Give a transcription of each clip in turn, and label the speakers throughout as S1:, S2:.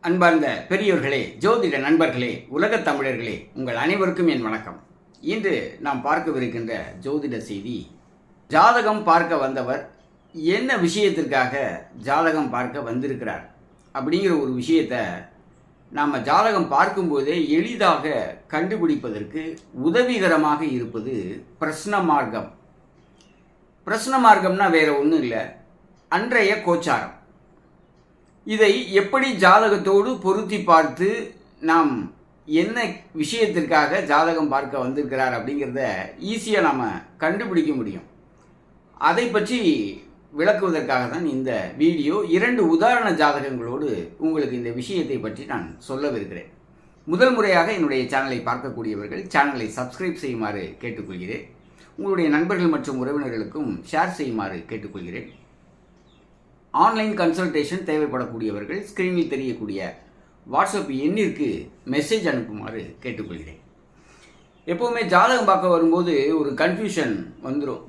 S1: அன்பார்ந்த பெரியோர்களே ஜோதிட நண்பர்களே உலகத் தமிழர்களே உங்கள் அனைவருக்கும் என் வணக்கம். இன்று நாம் பார்க்கவிருக்கின்ற ஜோதிட செய்தி ஜாதகம் பார்க்க வந்தவர் என்ன விஷயத்திற்காக ஜாதகம் பார்க்க வந்திருக்கிறார்? அப்படிங்கிற ஒரு விஷயத்தை நாம் ஜாதகம் பார்க்கும்போதே எளிதாக கண்டுபிடிப்பதற்கு உதவிகரமாக இருப்பது பிரஸ்ன மார்க்கம். பிரஸ்ன மார்க்கம்னா வேறு ஒன்றும் இல்லை அன்றைய கோச்சாரம். இதை எப்படி ஜாதகத்தோடு பொருத்தி பார்த்து நாம் என்ன விஷயத்திற்காக ஜாதகம் பார்க்க வந்திருக்கிறார் அப்படிங்கிறத ஈஸியாக நாம் கண்டுபிடிக்க முடியும். அதை பற்றி விளக்குவதற்காக தான் இந்த வீடியோ. இரண்டு உதாரண ஜாதகங்களோடு உங்களுக்கு இந்த விஷயத்தை பற்றி நான் சொல்லவிருக்கிறேன். முதல் முறையாக என்னுடைய சேனலை பார்க்கக்கூடியவர்கள் சேனலை சப்ஸ்கிரைப் செய்யுமாறு கேட்டுக்கொள்கிறேன். உங்களுடைய நண்பர்கள் மற்றும் உறவினர்களுக்கும் ஷேர் செய்யுமாறு கேட்டுக்கொள்கிறேன். ஆன்லைன் கன்சல்டேஷன் தேவைப்படக்கூடியவர்கள் ஸ்க்ரீனில் தெரியக்கூடிய வாட்ஸ்அப் எண்ணிற்கு மெசேஜ் அனுப்புமாறு கேட்டுக்கொள்கிறேன். எப்போவுமே ஜாதகம் பார்க்க வரும்போது ஒரு கன்ஃபியூஷன் வந்துடும்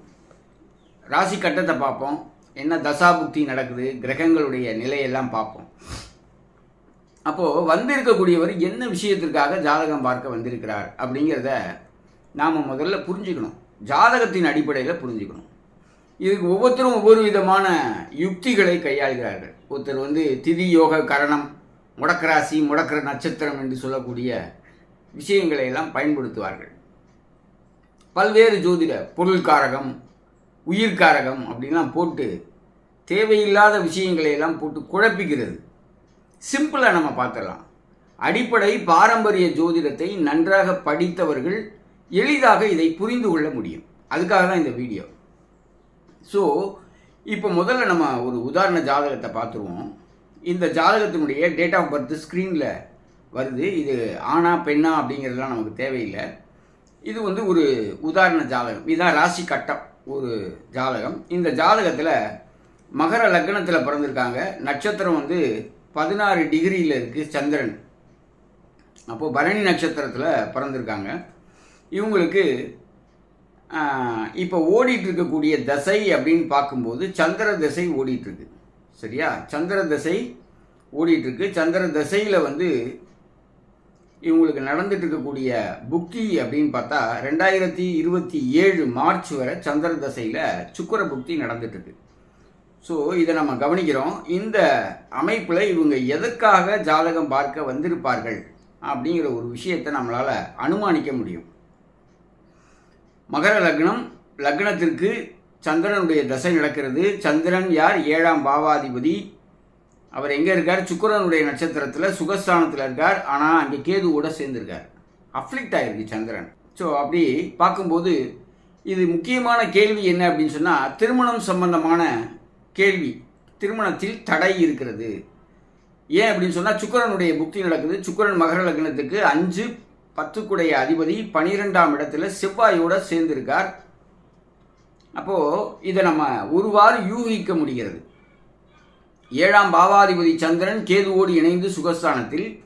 S1: ராசி கட்டத்தை பார்ப்போம். என்ன தசாபுக்தி நடக்குது? கிரகங்களுடைய நிலையெல்லாம் பார்ப்போம். அப்போது வந்திருக்கக்கூடியவர் என்ன விஷயத்திற்காக ஜாதகம் பார்க்க வந்திருக்கிறார் அப்படிங்கிறத நாம் முதல்ல புரிஞ்சுக்கணும். ஜாதகத்தின் அடிப்படையில் புரிஞ்சுக்கணும். இதுக்கு ஒவ்வொருத்தரும் ஒவ்வொரு விதமான யுக்திகளை கையாளுகிறார்கள். ஒருத்தர் வந்து திதி யோக கரணம் முடக்கராசி முடக்கிற நட்சத்திரம் என்று சொல்லக்கூடிய விஷயங்களை எல்லாம் பயன்படுத்துவார்கள். பல்வேறு ஜோதிட பொருள்காரகம் உயிர்காரகம் அப்படின்லாம் போட்டு தேவையில்லாத விஷயங்களை எல்லாம் போட்டு குழப்பிக்கிறது. சிம்பிளாக நம்ம பார்த்துடலாம். அடிப்படை பாரம்பரிய ஜோதிடத்தை நன்றாக படித்தவர்கள் எளிதாக இதை புரிந்து கொள்ள முடியும். அதுக்காக தான் இந்த வீடியோ. ஸோ இப்போ முதல்ல நம்ம ஒரு உதாரண ஜாதகத்தை பார்த்துருவோம். இந்த ஜாதகத்தினுடைய டேட் ஆஃப் பர்த் ஸ்க்ரீனில் வருது. இது ஆணா பெண்ணா அப்படிங்கிறதுலாம் நமக்கு தேவையில்லை. இது வந்து ஒரு உதாரண ஜாதகம். இதுதான் ராசி கட்டம் ஒரு ஜாதகம். இந்த ஜாதகத்தில் மகர லக்னத்தில் பிறந்திருக்காங்க. நட்சத்திரம் வந்து பதினாறு டிகிரியில் இருக்குது சந்திரன். அப்போது பரணி நட்சத்திரத்தில் பிறந்திருக்காங்க. இவங்களுக்கு இப்போ ஓடிட்டு இருக்கக்கூடிய தசை அப்படின்னு பார்க்கும்போது சந்திர தசை ஓடிட்டுருக்கு. சரியா? சந்திர தசை ஓடிட்டுருக்கு. சந்திர தசையில் வந்து இவங்களுக்கு நடந்துட்டு இருக்கக்கூடிய புக்தி அப்படின்னு பார்த்தா ரெண்டாயிரத்தி இருபத்தி ஏழு மார்ச் வரை சந்திர தசையில் சுக்கர புக்தி நடந்துட்டுருக்கு. ஸோ இதை நம்ம கவனிக்கிறோம். இந்த அமைப்பில் இவங்க எதற்காக ஜாதகம் பார்க்க வந்திருப்பார்கள் அப்படிங்கிற ஒரு விஷயத்தை நம்மளால் அனுமானிக்க முடியும். மகர லக்னம் லக்னத்திற்கு சந்திரனுடைய தசை நடக்கிறது. சந்திரன் யார்? ஏழாம் பாவாதிபதி. அவர் எங்கே இருக்கார்? சுக்கரனுடைய நட்சத்திரத்தில் சுகஸ்தானத்தில் இருக்கார். ஆனால் அங்கே கேதுவோட சேர்ந்துருக்கார். அஃப்ளிக்ட் ஆகிருக்கு சந்திரன். ஸோ அப்படி பார்க்கும்போது இது முக்கியமான கேள்வி என்ன அப்படின்னு சொன்னால் திருமணம் சம்பந்தமான கேள்வி. திருமணத்தில் தடை இருக்கிறது. ஏன் அப்படின்னு சொன்னால் சுக்கரனுடைய புக்தி நடக்குது. சுக்கரன் மகர லக்னத்துக்கு அஞ்சு பத்துக்குடைய அதிபதி பனிரெண்டாம் இடத்துல செவ்வாயோட சேர்ந்திருக்கார். அப்போது இதை நம்ம ஒருவாறு யூகிக்க முடிகிறது. ஏழாம் பாவாதிபதி சந்திரன் கேதுவோடு இணைந்து சுகஸ்தானத்தில்.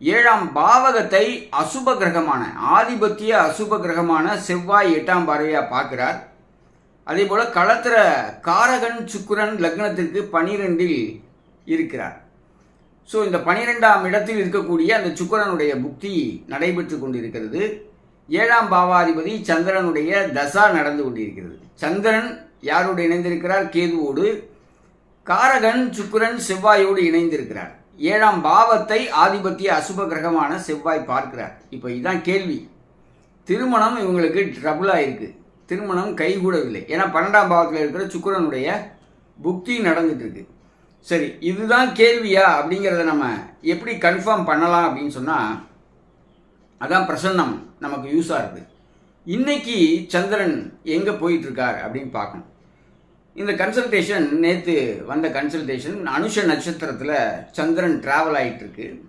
S1: ஏழாம் பாவகத்தை அசுப கிரகமான ஆதிபத்திய அசுப கிரகமான செவ்வாய் எட்டாம் பார்வையாக பார்க்கிறார். அதே போல் களத்திர காரகன் சுக்குரன் லக்னத்திற்கு பனிரெண்டில் இருக்கிறார். ஸோ இந்த பனிரெண்டாம் இடத்தில் இருக்கக்கூடிய அந்த சுக்கரனுடைய புக்தி நடைபெற்று கொண்டிருக்கிறது. ஏழாம் பாவாதிபதி சந்திரனுடைய தசா நடந்து கொண்டிருக்கிறது. சந்திரன் யாரோடு இணைந்திருக்கிறார்? கேதுவோடு. காரகன் சுக்கரன் செவ்வாயோடு இணைந்திருக்கிறார். ஏழாம் பாவத்தை ஆதிபத்திய அசுப கிரகமான செவ்வாய் பார்க்கிறார். இப்போ இதுதான் கேள்வி. திருமணம் இவங்களுக்கு ட்ரபுளாக இருக்குது திருமணம் கைகூடவில்லை. ஏன்னா பன்னெண்டாம் பாவத்தில் இருக்கிற சுக்கரனுடைய புக்தி நடந்துட்டு இருக்கு. சரி இதுதான் கேள்வியா அப்படிங்கிறத நம்ம எப்படி கன்ஃபார்ம் பண்ணலாம் அப்படின்னு சொன்னால் அதான் பிரசன்னம் நமக்கு யூஸாக இருக்குது இன்னைக்கு சந்திரன் எங்கே போயிட்டுருக்கார் அப்படின்னு பார்க்கணும். இந்த கன்சல்டேஷன் நேற்று வந்த கன்சல்டேஷன் அனுஷ நட்சத்திரத்தில் சந்திரன் ட்ராவல் ஆகிட்டுருக்கு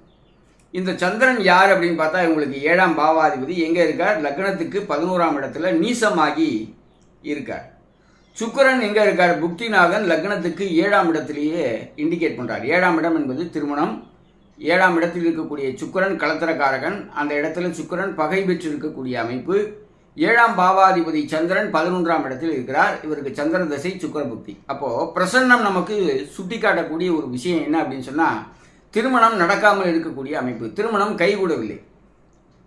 S1: இந்த சந்திரன் யார் அப்படின்னு பார்த்தா இவங்களுக்கு ஏழாம் பாவாதிபதி எங்கே இருக்கார்? லக்னத்துக்கு பதினோராம் இடத்துல நீசமாகி இருக்கார். சுக்கரன் எங்கே இருக்கார்? புக்திநாதன் லக்னத்துக்கு ஏழாம் இடத்திலேயே இண்டிகேட் பண்ணுறார் ஏழாம் இடம் என்பது திருமணம். ஏழாம் இடத்தில் இருக்கக்கூடிய சுக்கரன் கலத்திரக்காரகன். அந்த இடத்துல சுக்கரன் பகை பெற்று இருக்கக்கூடிய அமைப்பு. ஏழாம் பாவாதிபதி சந்திரன் பதினொன்றாம் இடத்தில் இருக்கிறார். இவருக்கு சந்திர தசை சுக்கர புக்தி. அப்போது பிரசன்னம் நமக்கு சுட்டி காட்டக்கூடிய ஒரு விஷயம் என்ன அப்படின்னு சொன்னால் திருமணம் நடக்காமல் இருக்கக்கூடிய அமைப்பு. திருமணம் கைகூடவில்லை.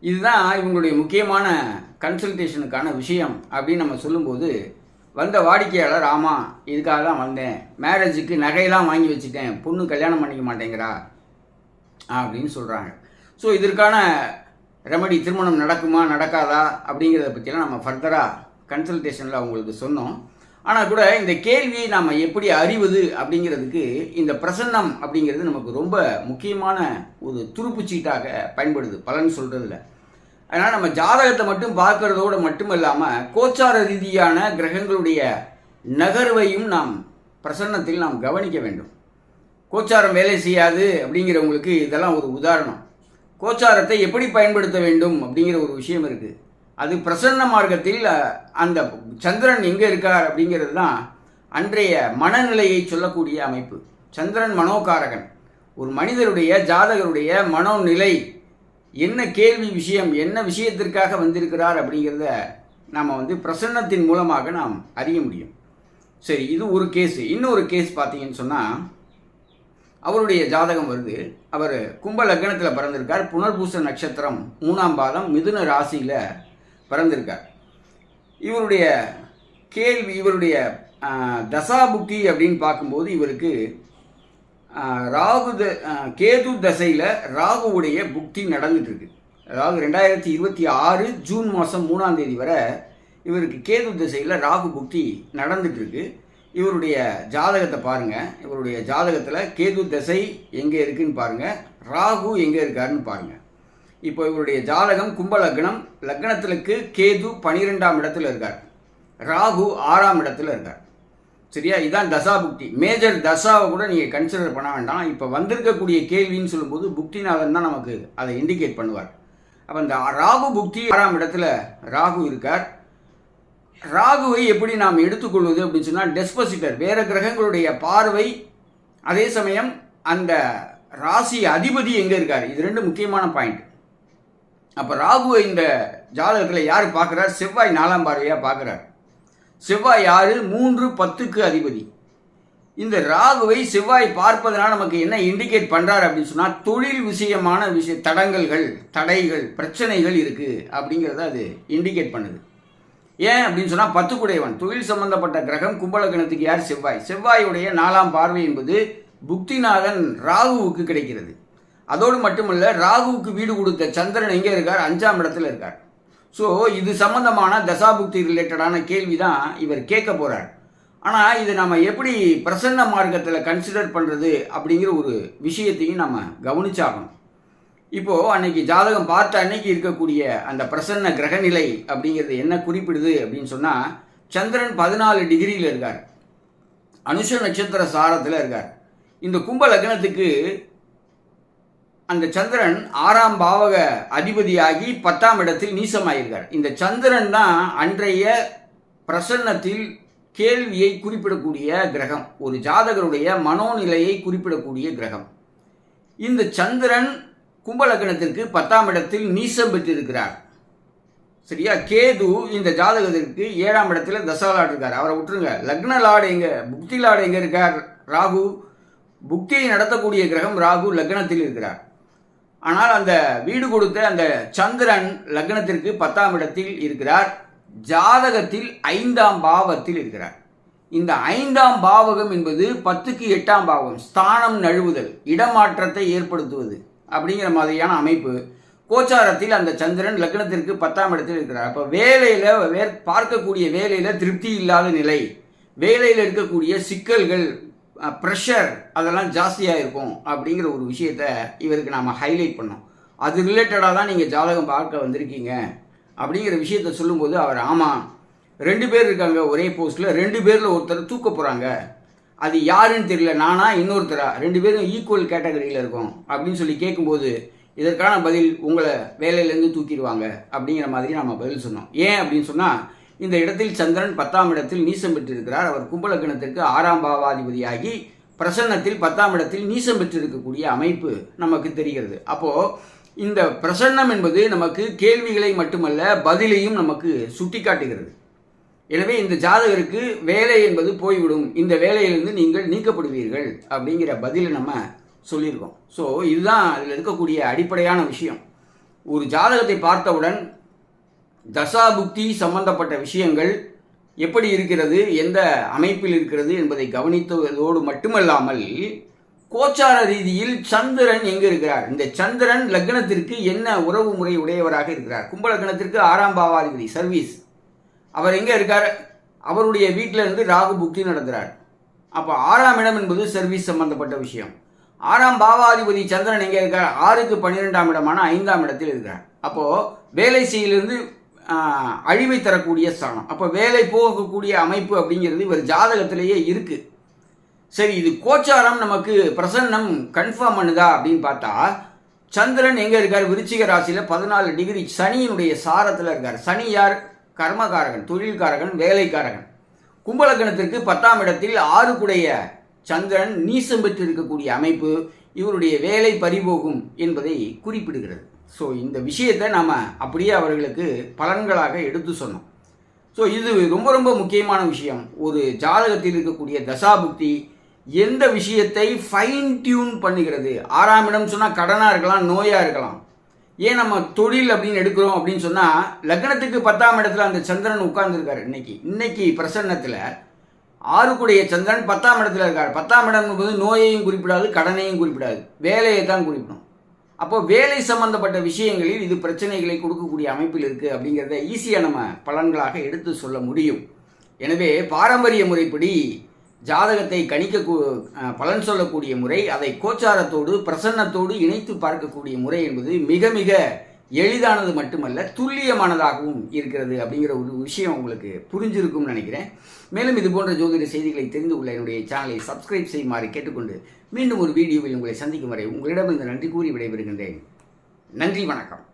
S1: இதுதான் இவங்களுடைய முக்கியமான கன்சல்டேஷனுக்கான விஷயம் அப்படின்னு நம்ம சொல்லும்போது வந்த வாடிக்கையாளர் ஆமாம் இதுக்காக தான் வந்தேன். மேரேஜுக்கு நகையெல்லாம் வாங்கி வச்சுட்டேன். பொண்ணு கல்யாணம் பண்ணிக்க மாட்டேங்கிறா. அப்படின்னு சொல்கிறாங்க ஸோ இதற்கான ரெமடி திருமணம் நடக்குமா நடக்காதா அப்படிங்கிறத பற்றிலாம் நம்ம ஃபர்தராக கன்சல்டேஷனில் அவங்களுக்கு சொன்னோம். ஆனால் கூட இந்த கேள்வியை நாம் எப்படி அறிவது அப்படிங்கிறதுக்கு இந்த பிரசன்னம் அப்படிங்கிறது நமக்கு ரொம்ப முக்கியமான ஒரு துருப்புச்சீட்டாக பயன்படுது. பலன் சொல்கிறதுல அதனால் நம்ம ஜாதகத்தை மட்டும் பார்க்கறதோடு மட்டும் இல்லாமல் கோச்சார ரீதியான கிரகங்களுடைய நகர்வையும் நாம் பிரசன்னத்தில் நாம் கவனிக்க வேண்டும். கோச்சாரம் வேலை செய்யாது அப்படிங்கிறவங்களுக்கு இதெல்லாம் ஒரு உதாரணம். கோச்சாரத்தை எப்படி பயன்படுத்த வேண்டும் அப்படிங்கிற ஒரு விஷயம் இருக்குது அது பிரசன்ன மார்க்கத்தில் அந்த சந்திரன் எங்கே இருக்கார் அப்படிங்கிறது தான் அன்றைய மனநிலையை சொல்லக்கூடிய அமைப்பு. சந்திரன் மனோகாரகன். ஒரு மனிதருடைய ஜாதகருடைய மனோநிலை என்ன கேள்வி விஷயம் என்ன விஷயத்திற்காக வந்திருக்கிறார் அப்படிங்கிறத நாம் வந்து பிரசன்னத்தின் மூலமாக நாம் அறிய முடியும். சரி இது ஒரு கேஸு. இன்னொரு கேஸ் பார்த்தீங்கன்னு சொன்னால் அவருடைய ஜாதகம் வருது. அவர் கும்ப லக்னத்தில் பிறந்திருக்கார். புனர்பூச நட்சத்திரம் மூணாம் பாதம் மிதுன ராசியில் பிறந்திருக்கார். இவருடைய கேள்வி இவருடைய தசா புக்தி அப்படின்னு பார்க்கும்போது இவருக்கு ராகு த கேது தசையில் ராகுவுடைய புக்தி நடந்துட்டு இருக்கு அதாவது ரெண்டாயிரத்தி இருபத்தி ஆறு ஜூன் மாதம் மூணாம் தேதி வரை இவருக்கு கேது திசையில் ராகு புக்தி நடந்துட்டு இருக்கு இவருடைய ஜாதகத்தை பாருங்கள் இவருடைய ஜாதகத்தில் கேது திசை எங்கே இருக்குன்னு பாருங்கள் ராகு எங்கே இருக்காருன்னு பாருங்க. இப்போ இவருடைய ஜாதகம் கும்ப லக்னம் லக்னத்திலுக்கு கேது பனிரெண்டாம் இடத்துல இருக்கார். ராகு ஆறாம் இடத்துல இருக்கார். சரியா? இதான் தசா புக்தி. மேஜர் தசாவை கூட நீங்கள் கன்சிடர் பண்ண வேண்டாம். இப்போ வந்திருக்கக்கூடிய கேள்வின்னு சொல்லும்போது புக்திநாதன் தான் நமக்கு அதை இண்டிகேட் பண்ணுவார். அப்போ இந்த ராகு புக்தி ஆறாம் இடத்துல ராகு இருக்கார். ராகுவை எப்படி நாம் எடுத்துக்கொள்வது அப்படின்னு சொன்னால் டெஸ்போசிட்டர் வேற கிரகங்களுடைய பார்வை. அதே சமயம் அந்த ராசி அதிபதி எங்கே இருக்கார்? இது ரெண்டு முக்கியமான பாயிண்ட் அப்போ ராகுவை இந்த ஜாதகத்தில் யார் பார்க்குறார்? செவ்வாய் நாலாம் பார்வையாக பார்க்குறார். செவ்வாய் ஆறு மூன்று பத்துக்கு அதிபதி. இந்த ராகுவை செவ்வாய் பார்ப்பதனால் நமக்கு என்ன இண்டிகேட் பண்ணுறார் அப்படின்னு சொன்னால் தொழில் விஷயமான விஷய தடங்கல்கள் தடைகள் பிரச்சனைகள் இருக்குது அப்படிங்கிறத அது இண்டிகேட் பண்ணுது. ஏன் அப்படின்னு சொன்னால் பத்துக்குடையவன். தொழில் சம்பந்தப்பட்ட கிரகம் கும்பலகணத்துக்கு யார்? செவ்வாய். செவ்வாயுடைய நாலாம் பார்வை என்பது புக்திநாதன் ராகுவுக்கு கிடைக்கிறது. அதோடு மட்டுமல்ல ராகுவுக்கு வீடு கொடுத்த சந்திரன் எங்கே இருக்கார்? அஞ்சாம் இடத்துல இருக்கார். ஸோ இது சம்பந்தமான தசாபுக்தி ரிலேட்டடான கேள்வி தான் இவர் கேட்க போகிறார் ஆனால் இது நம்ம எப்படி பிரசன்ன மார்க்கத்தில் கன்சிடர் பண்ணுறது அப்படிங்கிற ஒரு விஷயத்தையும் நம்ம கவனிச்சாகணும். இப்போது அன்னைக்கு ஜாதகம் பார்த்த அன்னைக்கு இருக்கக்கூடிய அந்த பிரசன்ன கிரகநிலை அப்படிங்கிறது என்ன குறிப்பிடுது அப்படின்னு சொன்னால் சந்திரன் பதினாலு டிகிரியில் இருக்கார். அனுஷ நட்சத்திர சாரத்தில் இருக்கார். இந்த கும்ப லக்னத்துக்கு அந்த சந்திரன் ஆறாம் பாவக அதிபதியாகி பத்தாம் இடத்தில் நீசமாயிருக்கார். இந்த சந்திரன் தான் அன்றைய பிரசன்னத்தில் கேள்வியை குறிப்பிடக்கூடிய கிரகம். ஒரு ஜாதகருடைய மனோநிலையை குறிப்பிடக்கூடிய கிரகம். இந்த சந்திரன் கும்பலக்கணத்திற்கு பத்தாம் இடத்தில் நீசம் பெற்றிருக்கிறார். சரியா? கேது இந்த ஜாதகத்திற்கு ஏழாம் இடத்துல தசாலாடு இருக்கார். அவரை விட்டுருங்க. லக்ன லாடு எங்க? புக்தி லாடு எங்க இருக்கார்? ராகு. புக்தியை நடத்தக்கூடிய கிரகம் ராகு லக்னத்தில் இருக்கிறார். ஆனால் அந்த வீடு கொடுத்த அந்த சந்திரன் லக்னத்திற்கு பத்தாம் இடத்தில் இருக்கிறார். ஜாதகத்தில் ஐந்தாம் பாவத்தில் இருக்கிறார். இந்த ஐந்தாம் பாவகம் என்பது பத்துக்கு எட்டாம் பாவம் ஸ்தானம் நழுவுதல் இடமாற்றத்தை ஏற்படுத்துவது அப்படிங்கிற மாதிரியான அமைப்பு. கோச்சாரத்தில் அந்த சந்திரன் லக்னத்திற்கு பத்தாம் இடத்தில் இருக்கிறார். அப்போ வேலையில் வே பார்க்கக்கூடிய வேலையில் திருப்தி இல்லாத நிலை வேலையில் இருக்கக்கூடிய சிக்கல்கள் ப்ரெஷர் அதெல்லாம் ஜாஸ்தியாக இருக்கும் அப்படிங்கிற ஒரு விஷயத்த இவருக்கு நாம் ஹைலைட் பண்ணோம். அது ரிலேட்டடாக தான் நீங்கள் ஜாதகம் பார்க்க வந்திருக்கீங்க அப்படிங்கிற விஷயத்த சொல்லும்போது அவர் ஆமாம் ரெண்டு பேர் இருக்காங்க ஒரே போஸ்ட்டில் ரெண்டு பேரில் ஒருத்தர் தூக்க போகிறாங்க அது யாருன்னு தெரியல நானா இன்னொருத்தரா? ரெண்டு பேரும் ஈக்குவல் கேட்டகரியில் இருக்கோம். அப்படின்னு சொல்லி கேட்கும்போது இதற்கான பதில் உங்களை வேலையிலேருந்து தூக்கிடுவாங்க. அப்படிங்கிற மாதிரி நம்ம பதில் சொன்னோம். ஏன் அப்படின்னு சொன்னால் இந்த இடத்தில் சந்திரன் பத்தாம் இடத்தில் நீசம் பெற்றிருக்கிறார். அவர் கும்பலக்கணத்திற்கு ஆறாம் பாவாதிபதியாகி பிரசன்னத்தில் பத்தாம் இடத்தில் நீசம் பெற்றிருக்கக்கூடிய அமைப்பு நமக்கு தெரிகிறது. அப்போது இந்த பிரசன்னம் என்பது நமக்கு கேள்விகளை மட்டுமல்ல பதிலையும் நமக்கு சுட்டிக்காட்டுகிறது. எனவே இந்த ஜாதகருக்கு வேலை என்பது போய்விடும். இந்த வேலையிலிருந்து நீங்கள் நீக்கப்படுவீர்கள் அப்படிங்கிற பதிலை நம்ம சொல்லியிருக்கோம். ஸோ இதுதான் அதில் இருக்கக்கூடிய அடிப்படையான விஷயம். ஒரு ஜாதகத்தை பார்த்தவுடன் தசாபுக்தி சம்பந்தப்பட்ட விஷயங்கள் எப்படி இருக்கிறது எந்த அமைப்பில் இருக்கிறது என்பதை கவனித்ததோடு மட்டுமல்லாமல் கோச்சார ரீதியில் சந்திரன் எங்கே இருக்கிறார்? இந்த சந்திரன் லக்னத்திற்கு என்ன உறவு முறை உடையவராக இருக்கிறார்? கும்ப லக்னத்திற்கு ஆறாம் பாவாதிபதி சர்வீஸ். அவர் எங்கே இருக்கார்? அவருடைய வீட்டில் இருந்து ராகு புக்தி நடத்துகிறார் அப்போ ஆறாம் இடம் என்பது சர்வீஸ் சம்பந்தப்பட்ட விஷயம். ஆறாம் பாவாதிபதி சந்திரன் எங்கே இருக்கார்? ஆறுக்கு பன்னிரெண்டாம் இடமான ஐந்தாம் இடத்தில் இருக்கிறார். அப்போது வேலை செய்யிலிருந்து அழிவை தரக்கூடிய ஸ்தானம். அப்போ வேலை போகக்கூடிய அமைப்பு அப்படிங்கிறது இவர் ஜாதகத்திலேயே இருக்குது சரி இது கோச்சாரம் நமக்கு பிரசன்னம் கன்ஃபார்ம் பண்ணுதா அப்படின்னு பார்த்தா சந்திரன் எங்கே இருக்கார்? விருச்சிக ராசியில் பதினாலு டிகிரி சனியினுடைய சாரத்தில் இருக்கார். சனி யார்? கர்மகாரகன் தொழில்காரகன் வேலைக்காரகன். கும்பலக்கணத்திற்கு பத்தாம் இடத்தில் ஆறுக்குடைய சந்திரன் நீசம் இருக்கக்கூடிய அமைப்பு இவருடைய வேலை பறிபோகும் என்பதை குறிப்பிடுகிறது. ஸோ இந்த விஷயத்தை நாம் அப்படியே அவர்களுக்கு பலன்களாக எடுத்து சொன்னோம். ஸோ இது ரொம்ப ரொம்ப முக்கியமான விஷயம். ஒரு ஜாதகத்தில் இருக்கக்கூடிய தசாபுக்தி எந்த விஷயத்தை ஃபைன் டியூன் பண்ணுகிறது? ஆறாம் இடம் சொன்னால் கடனாக இருக்கலாம் நோயாக இருக்கலாம். ஏன் நம்ம தொழில் அப்படின்னு எடுக்கிறோம் அப்படின்னு சொன்னால் லக்னத்துக்கு பத்தாம் இடத்துல அந்த சந்திரன் உட்கார்ந்துருக்காரு இன்னைக்கு. இன்னைக்கு பிரசன்னத்தில் ஆறுக்குடைய சந்திரன் பத்தாம் இடத்துல இருக்கார். பத்தாம் இடம் என்பது நோயையும் குறிப்பிடாது கடனையும் குறிப்பிடாது. வேலையை தான் குறிப்பிடும். அப்போ வேலை சம்பந்தப்பட்ட விஷயங்களில் இது பிரச்சனைகளை கொடுக்கக்கூடிய அமைப்பில் இருக்குது அப்படிங்கிறத ஈஸியாக நம்ம பலன்களாக எடுத்து சொல்ல முடியும். எனவே பாரம்பரிய முறைப்படி ஜாதகத்தை கணிக்க கூ- பலன் சொல்லக்கூடிய முறை அதை கோச்சாரத்தோடு பிரசன்னத்தோடு இணைத்து பார்க்கக்கூடிய முறை என்பது மிக மிக எளிதானது மட்டுமல்ல துல்லியமானதாகவும் இருக்கிறது அப்படிங்கிற ஒரு விஷயம் உங்களுக்கு புரிஞ்சிருக்கும்னு நினைக்கிறேன். மேலும் இது போன்ற ஜோதிட செய்திகளை தெரிந்து கொள்ள என்னுடைய சேனலை சப்ஸ்கிரைப் செய்யுமாறு கேட்டுக்கொண்டு மீண்டும் ஒரு வீடியோவில் உங்களை சந்திக்கும் வரை உங்களிடம் இந்த நன்றி கூறி விடைபெறுகின்றேன். நன்றி வணக்கம்.